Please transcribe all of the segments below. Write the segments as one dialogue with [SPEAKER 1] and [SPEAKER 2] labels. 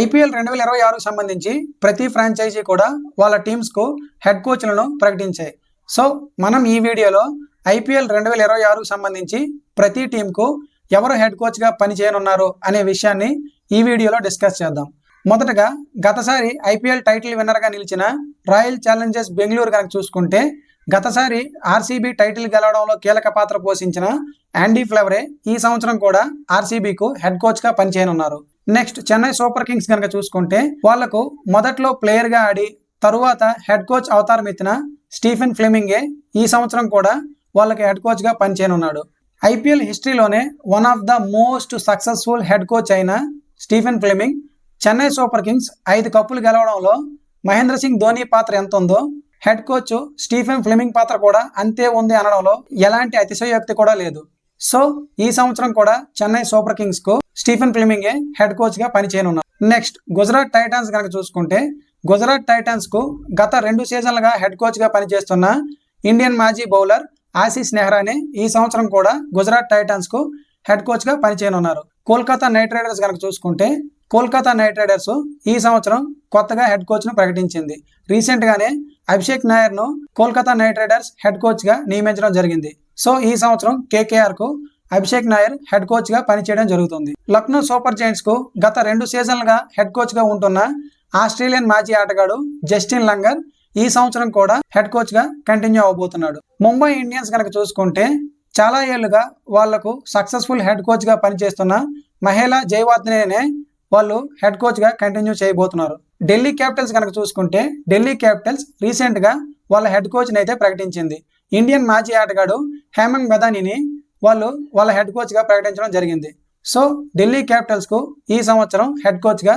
[SPEAKER 1] IPL రెండు వేల ఇరవై ఆరుకు సంబంధించి ప్రతి ఫ్రాంచైజీ కూడా వాళ్ళ టీమ్స్కు హెడ్ కోచ్లను ప్రకటించాయి. సో మనం ఈ వీడియోలో ఐపీఎల్ రెండు వేల ఇరవై ఆరుకు సంబంధించి ప్రతి టీంకు ఎవరు హెడ్ కోచ్గా పనిచేయనున్నారు అనే విషయాన్ని ఈ వీడియోలో డిస్కస్ చేద్దాం. మొదటగా గతసారి ఐపీఎల్ టైటిల్ విన్నర్గా నిలిచిన రాయల్ ఛాలెంజర్స్ బెంగళూరు కనుక చూసుకుంటే గతసారి ఆర్సీబీ టైటిల్ గెలవడంలో కీలక పాత్ర పోషించిన యాండీ ఫ్లవరే ఈ సంవత్సరం కూడా ఆర్సీబీకు హెడ్ కోచ్గా పనిచేయనున్నారు. నెక్స్ట్ చెన్నై సూపర్ కింగ్స్ కనుక చూసుకుంటే వాళ్ళకు మొదట్లో ప్లేయర్గా ఆడి తరువాత హెడ్ కోచ్ అవతారం ఎత్తిన స్టీఫెన్ ఫ్లెమింగే ఈ సంవత్సరం కూడా వాళ్ళకి హెడ్ కోచ్గా పనిచేయనున్నాడు. IPL హిస్టరీలోనే one of the most successful head coach అయిన Stephen Fleming Chennai Super Kings ఐదు కప్పులు గెలవడంలో మహేంద్ర సింగ్ ధోని పాత్ర ఎంత ఉందో హెడ్ కోచ్ స్టీఫెన్ ఫ్లెమింగ్ పాత్ర కూడా అంతే ఉంది అనడంలో ఎలాంటి అతిశయోక్తి కూడా లేదు. సో ఈ సంవత్సరం కూడా చెన్నై సూపర్ కింగ్స్కు స్టీఫెన్ ఫ్లెమింగే హెడ్ కోచ్గా పనిచేయనున్నారు. నెక్స్ట్ గుజరాత్ టైటాన్స్ కనుక చూసుకుంటే గుజరాత్ టైటాన్స్కు గత రెండు సీజన్లుగా హెడ్ కోచ్గా పనిచేస్తున్న ఇండియన్ మాజీ బౌలర్ ఆశీష్ నెహ్రానే ఈ సంవత్సరం కూడా గుజరాత్ టైటాన్స్కు హెడ్ కోచ్గా పనిచేయనున్నారు. కోల్కతా నైట్ రైడర్స్ కనుక చూసుకుంటే కోల్కతా నైట్ రైడర్స్ ఈ సంవత్సరం కొత్తగా హెడ్ కోచ్ను ప్రకటించింది. రీసెంట్గానే అభిషేక్ నాయర్ను కోల్కతా నైట్ రైడర్స్ హెడ్ కోచ్గా నియమించడం జరిగింది. సో ఈ సంవత్సరం కేకేఆర్కు అభిషేక్ నాయర్ హెడ్ కోచ్గా పనిచేయడం జరుగుతుంది. లక్నో సూపర్ జైంట్స్కు గత రెండు సీజన్లుగా హెడ్ కోచ్గా ఉంటున్న ఆస్ట్రేలియన్ మాజీ ఆటగాడు జస్టిన్ లంగర్ ఈ సంవత్సరం కూడా హెడ్ కోచ్గా కంటిన్యూ అవబోతున్నాడు. ముంబై ఇండియన్స్ కనుక చూసుకుంటే చాలా ఏళ్ళుగా వాళ్ళకు సక్సెస్ఫుల్ హెడ్ కోచ్గా పనిచేస్తున్న మహిళ జయవర్ధనేనే వాళ్ళు హెడ్ కోచ్గా కంటిన్యూ చేయబోతున్నారు. ఢిల్లీ క్యాపిటల్స్ కనుక చూసుకుంటే ఢిల్లీ క్యాపిటల్స్ రీసెంట్గా వాళ్ళ హెడ్ కోచ్ని అయితే ప్రకటించింది. ఇండియన్ మాజీ ఆటగాడు హేమంగ్ మెదానిని వాళ్ళు వాళ్ళ హెడ్ కోచ్గా ప్రకటించడం జరిగింది. సో ఢిల్లీ క్యాపిటల్స్కు ఈ సంవత్సరం హెడ్ కోచ్గా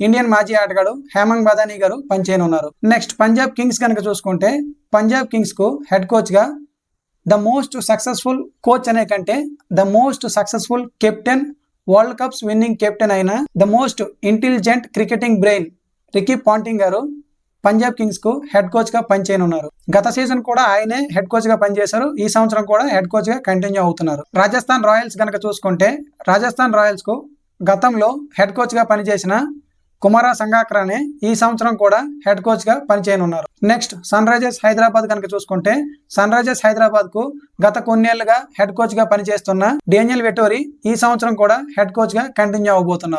[SPEAKER 1] ఇండియన్ మాజీ ఆటగాడు హేమంగ్ బదాని గారు పనిచేయనున్నారు. నెక్స్ట్ పంజాబ్ కింగ్స్ కనుక చూసుకుంటే పంజాబ్ కింగ్స్కు హెడ్ కోచ్గా ద మోస్ట్ సక్సెస్ఫుల్ కోచ్ అనే కంటే the most successful captain world cups winning captain అయిన the most intelligent cricketing brain Ricky Ponting garu Punjab కింగ్స్కు head కోచ్గా పనిచేయనున్నారు. గత సీజన్ కూడా ఆయనే హెడ్ కోచ్గా పనిచేశారు. ఈ సంవత్సరం కూడా హెడ్ కోచ్గా కంటిన్యూ అవుతున్నారు. రాజస్థాన్ రాయల్స్ కనుక చూసుకుంటే రాజస్థాన్ రాయల్స్కు గతంలో హెడ్ కోచ్గా పనిచేసిన కుమార సంగాక్రానే ఈ సంవత్సరం కూడా హెడ్ కోచ్గా పనిచేయనున్నారు. నెక్స్ట్ సన్ రైజర్స్ హైదరాబాద్ కనుక చూసుకుంటే సన్ రైజర్స్ హైదరాబాద్కు గత కొన్నేళ్ళుగా హెడ్ కోచ్గా పనిచేస్తున్న డేనియల్ వెటోరి ఈ సంవత్సరం కూడా హెడ్ కోచ్గా కంటిన్యూ అవబోతున్నారు.